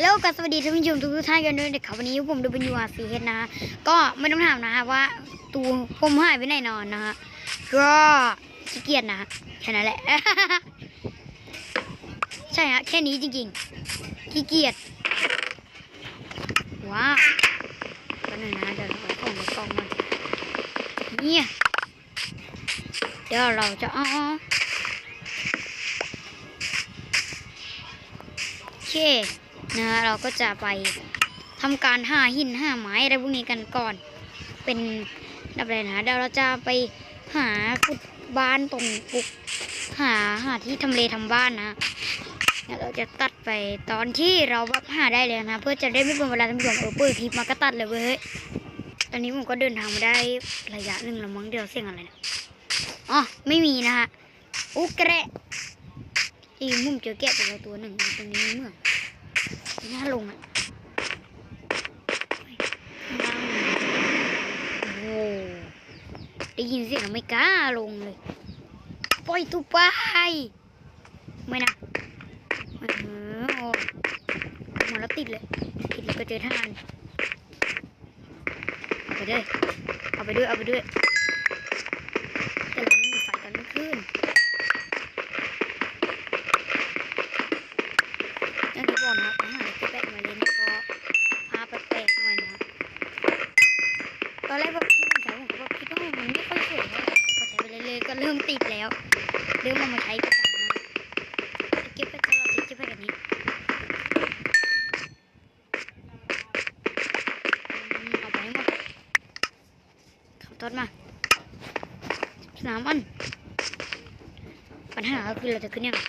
ฮัลโหลกับสวัสดีท่านผู้ชมทุกท่านกันด้วยนะครับวันนี้ผมดูเป็นยูอาร์ซีเฮดนะฮะก็ไม่ต้องถามนะฮะว่าตูผมหายไปไหนนอนนะฮะก็ขี้เกียจนะฮะแค่นั้นแหละ ใช่ฮะแค่นี้จริงๆขี้เกียจว้าวก็หนึ่งนะเดี๋ยวเราเอาของในกล่องมันเนี่ยเดี๋ยวเราจะเอาโอเค นะฮะเราก็จะไปทำการห้าหินห้าไม้อะไรพวกนี้กันก่อน เป็นดับอะไรนะเดี๋ยวเราจะไปหาขุดบ้านตรงปุกหาหาที่ทำเลทำบ้านนะเดี๋ยเราจะตัดไปตอนที่เราแบบหาได้เลยนะ เพื่อจะได้ไม่เป็นเวลาท่านผู้ชมเออเปิดคลิปมาก็ตัดเลยเว้ยตอนนี้ผมก็เดินทางมาได้ระยะหนึ่งแล้วมั้งเดี๋ยวเสียงอะไรนะอ๋อไม่มีนะฮะอุกแกระที่มุมเจอแกะตัวตัวหนึ่งตรงนี้เมื่อง น้าลงอะโอ้โหได้ยินเสียงแล้วไม่กล้าลงเลย ปล่อยตุไปไม่นะเออโอ้มาแล้วติดเลย ติดแล้วก็เจอท่านเอาไปด้วย เอาไปด้วย เอาไปด้วย แต่เราไม่มีไฟตอนกลางคืน อย่างที่บอกนะครับอาหารที่แปลกมาเล่นก็พาแปลกๆหน่อยนะตอนแรกแบบที่ผมใช้ผมก็แบบคิดว่ามันไม่ค่อยสวยเท่าไหร่พอใช้ไปเรื่อยๆก็เริ่มติดแล้ว เริ่มเอามาใช้ประจำนะจะเก็บไปตลอดจะเก็บไปแบบนี้อืมเอาไปให้หมดขับ ต้นมาสนามอัน ปัญหาคือเราจะขึ้นยังไง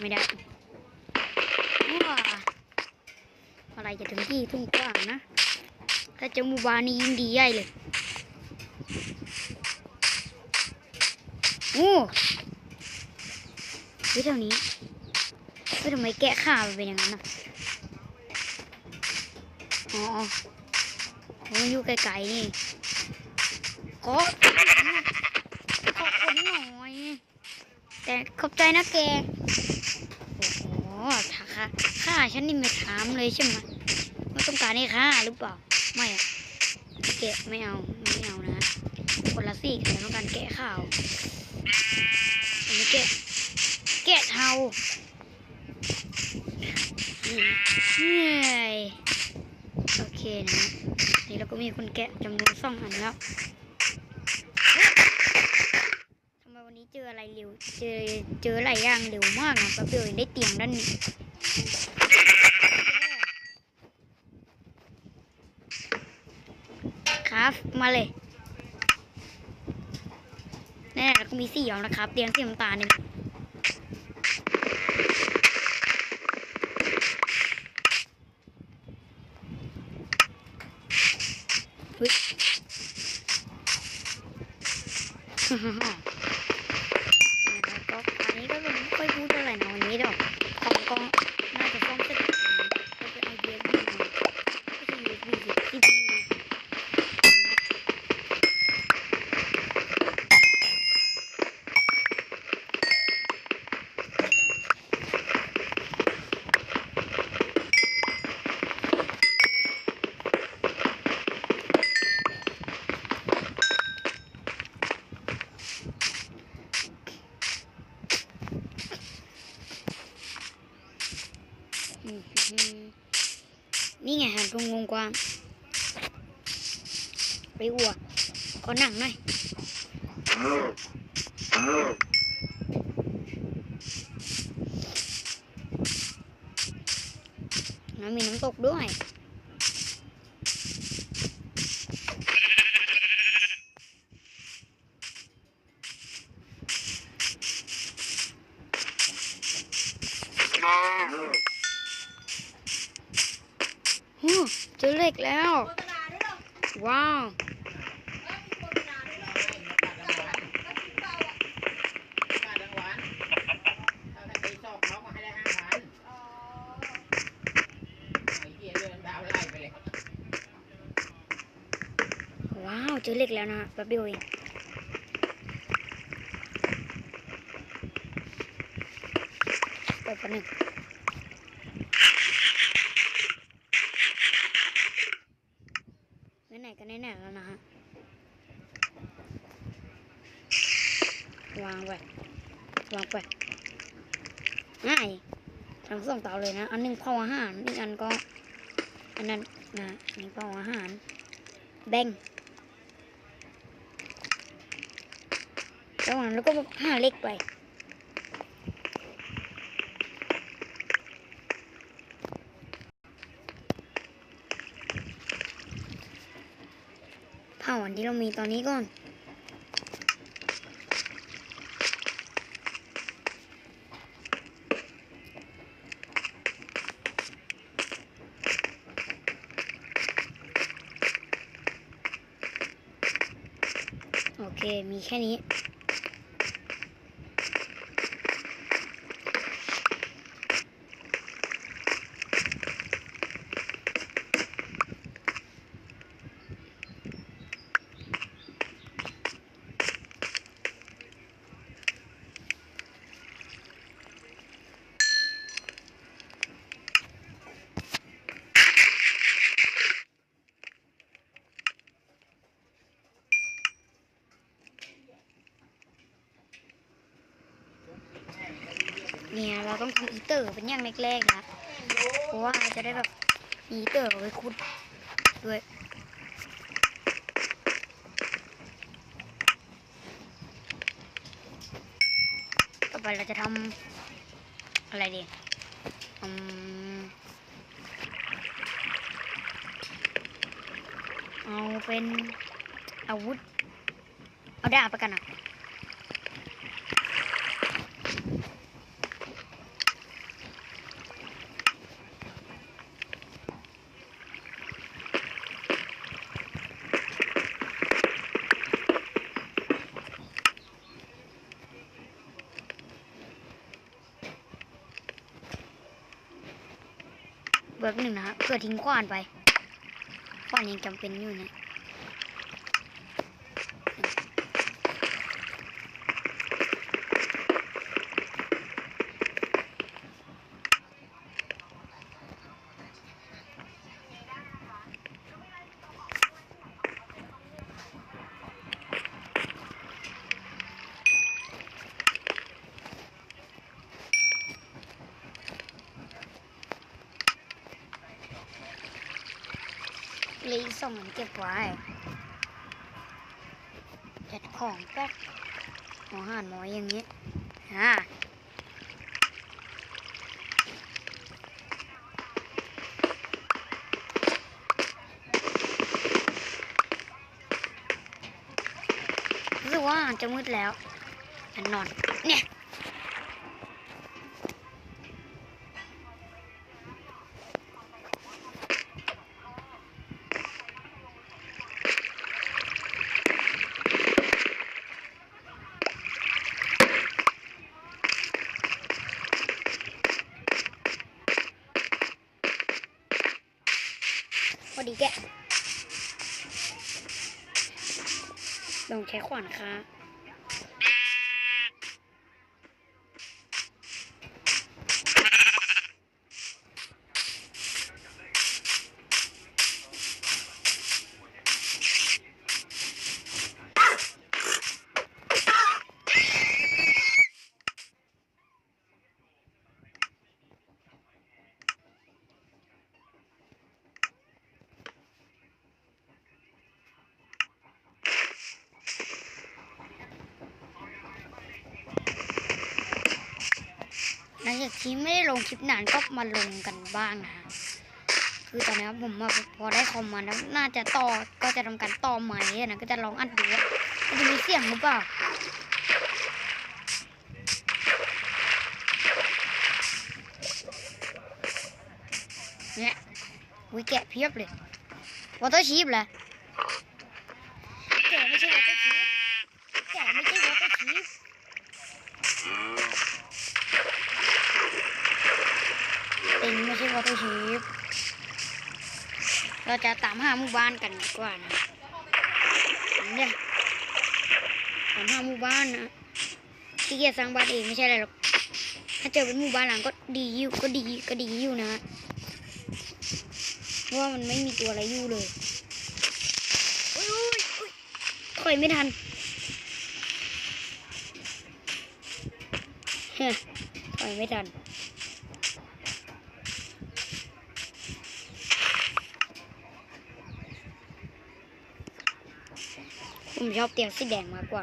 ไม่ได้ว้าอะไรจะถึงที่ทุ่งกว้างนะ ถ้าเจอหมู่บ้านี้ยิ่งดีใหญ่เลย โอ้เฮ้ยแถวนี้เฮ้ยทำไมแกะข่ามันเป็นอย่างนั้นอะ อ๋อผมอยู่ไกลๆนี่ขอขอคนหน่อย แต่ขอบใจนะแก ถ้าค่าค่าฉันนี่ไม่ถามเลยใช่ไหมว่าต้องการให้ค่าหรือเปล่า ไม่แกะไม่เอาไม่เอานะคนละสี่แต่ต้องการแกะข้าวอันนี้แกะแกะเทาเหนื่อยโอเคนะนี่เราก็มีคนแกะจำนวนสองอันแล้ว ทำไมวันนี้ เจออะไรเร็ว เจอเจอหลายอย่างเร็วมากนะแป๊บเดียวเองได้เตียงด้านนี้ครับมาเลยแน่แล้วก็มีสียอมนะครับ เตียงสีน้ำตาลเนี่ยเฮ้ยครับก็อันนี้ก็เป็นไม่ค่อยพูดอะไรนะวันนี้เดี๋ยวของกองน่าจะฟ้องเสร็จแล้วนะก็เป็นไอเดียดีนะไม่ใช่ USB สิ CPU อืมนี่ไงหันกงงกว้าง ไปอวกขอหนังหน่อยแล้วมีน้ำตกด้วยโอ้เจอเหล็กล็กแล้ว ว้าว ค่าดังหวานถ้าถ้าตีซอกเขาก็ให้ได้ห้าพันไอ้เหี้ยเดินดาวไล่ไปเลย ว้าว เจอเหล็กแล้วนะแป๊บเดียวเองเปิดแป๊บหนึ่งไหนๆก็ไหนๆแล้วนะฮะวางไปวางไปง่ายทั้งสองเต่าเลยนะ อันหนึงเผาอาหารอีกอันก็ อันนั้นนะอันนี้เผาอาหาร แบ่ง ระหว่างแล้วก็หาเล็กไปเผ่าอันที่เรามีตอนนี้ก่อนโอเค มีแค่นี้ เนี่ยเราต้องทำอีเตอร์เป็นอย่างแรกๆนะเพราะว่าเราจะได้แบบมีอีเตอร์เอาไว้ขุดด้วยต่อไปเราจะทำอะไรดีอืมเอาเป็นอาวุธ เอาดาบไปกันอะ เบิกหนึ่งนะฮะเพื่อทิ้งขวานไปขวานยังจำเป็นอยู่นะ เลยส่งเก็บไว้จัดของแป๊บหมอห่านหมออย่างนี้อ่ารู้ว่าจะมืดแล้วอันนอนเนี่ย พอดีแกะ ลองใช้ขวานค่ะ จากที่ไม่ได้ลงคลิปนานก็มาลงกันบ้างนะคือตอนนี้ผมมาพอได้คอมมาแล้วน่าจะต่อก็จะทำการต่อไหมค์นะก็จะลองอัดดูว่าจะมีเสียงหรือเปล่าเนี่ยวิแกะเพียบเลย วอเตอร์ชีฟเหรอแกไม่ใช่วอเตอร์ชีฟแกไม่ใช่วอเตอร์ชีฟเองไม่ใช่วอเตอร์ชีฟเราจะตามหาหมู่บ้านกันดีกว่านะเนี่ยตามหาหมู่บ้านนะที่เกียสร้างบ้านเองไม่ใช่อะไรหรอกถ้าเจอเป็นหมู่บ้านหลังก็ดีอยู่ก็ดีก็ดีอยู่นะเพราะว่ามันไม่มีตัวอะไรอยู่เลยอุ้ยอุ้ยอุ้ยถอยไม่ทันเฮ้ยถอยไม่ทัน ผมชอบเตียงสีแดงมากกว่า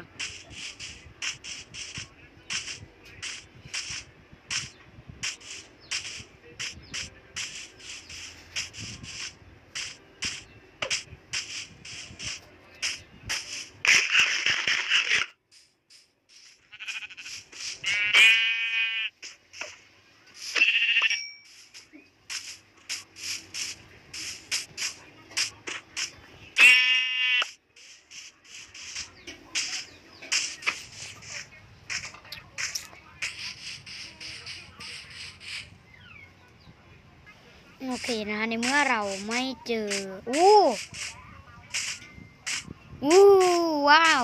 โอเคนะคะในเมื่อเราไม่เจออู้อู้ว้าว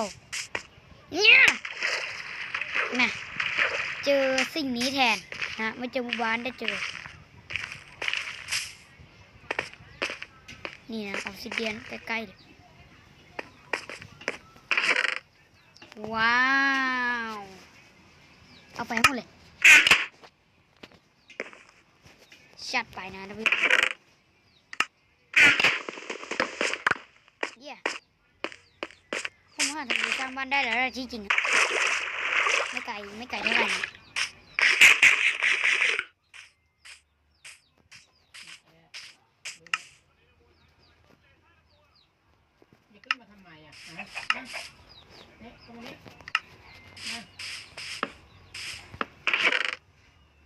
เนี่ยนะเจอสิ่งนี้แทนนะไม่เจอหมู่บ้านได้เจอ นี่นะออกซิเดียนใกล้ๆเลยว้าว เอาไปหมดเลย ชัดไปนะท่านผู้ชมเยี่ยผมว่าทำสร้างบ้านได้แล้วที่จริงอะไม่ไกลไม่ไกลเท่าไหร่ขึ้นมาทำไมอะฮะฮะเนี่ยตรงนี้นะ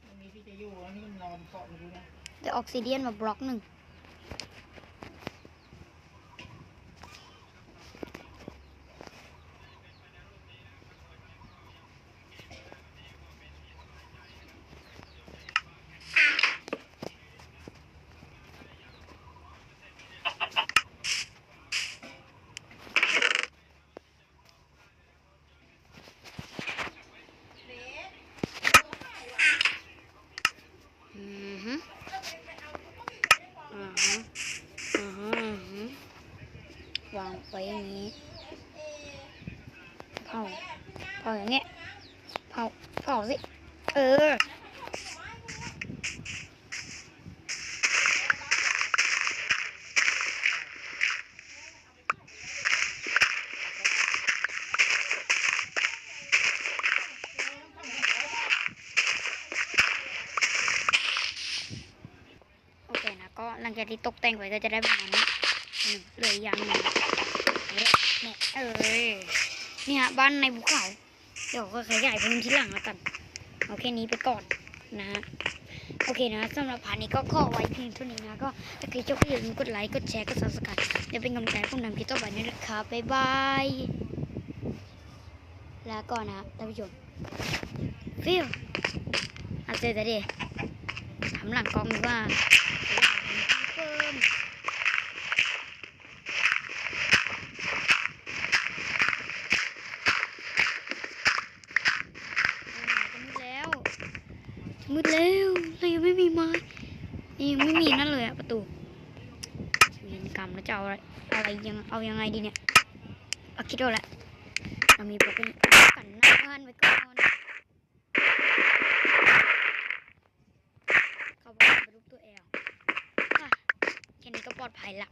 ตรงนี้ที่ จะอยู่แล้วนี่มันนอนเกาะอยู่นะเดี๋ยวออกซิเดียนมาบล็อกหนึ่ง อือฮึอ่าฮะอ่าฮะอ่าฮะวางไว้อย่างนี้ เผา เผาอย่างเงี้ย เผา เผาสิ เออ โอเคนะ ก็หลังจากที่ตกแต่งไว้ก็จะได้ประมาณนี้หนึ่งเลยย่างหนึ่งเนี่ยเนี่ยเนี่ฮะบ้านในภูเขา เดี๋ยวก็ขยายพื้นที่หลังแล้วกัน เอาแค่นี้ไปก่อนนะฮะโอเคนะสำหรับพาร์ทนี้ก็ขอไว้เพียงเท่านี้นะ ก็ถ้าใครชอบก็อย่าลืมกดไลค์กดแชร์กดซับสไครต์เดี๋ยวเป็นกำลังใจให้ผมทำคลิปต่อไปนี้นะครับบ๊ายบายลาก่อนนะครับท่านผู้ชมฟิวอาเจอแต่เดีทำหลังกล้องดีกว่าเพิ่มมืดแล้ว มืดแล้วเรายังไม่มีไม้ยังไม่มีนั่นเลยอะประตูเวียนกรรมแล้วจะเอาอะไรอะไรยังเอายังไงดีเนี่ยเอาคิดเอาแหละเรามีปรแกรมกันหน้าบ้านไว้ก่อนเขาบอกว่าเป็นรูปตัวแอลแค่นี้ก็ปลอดภัยละ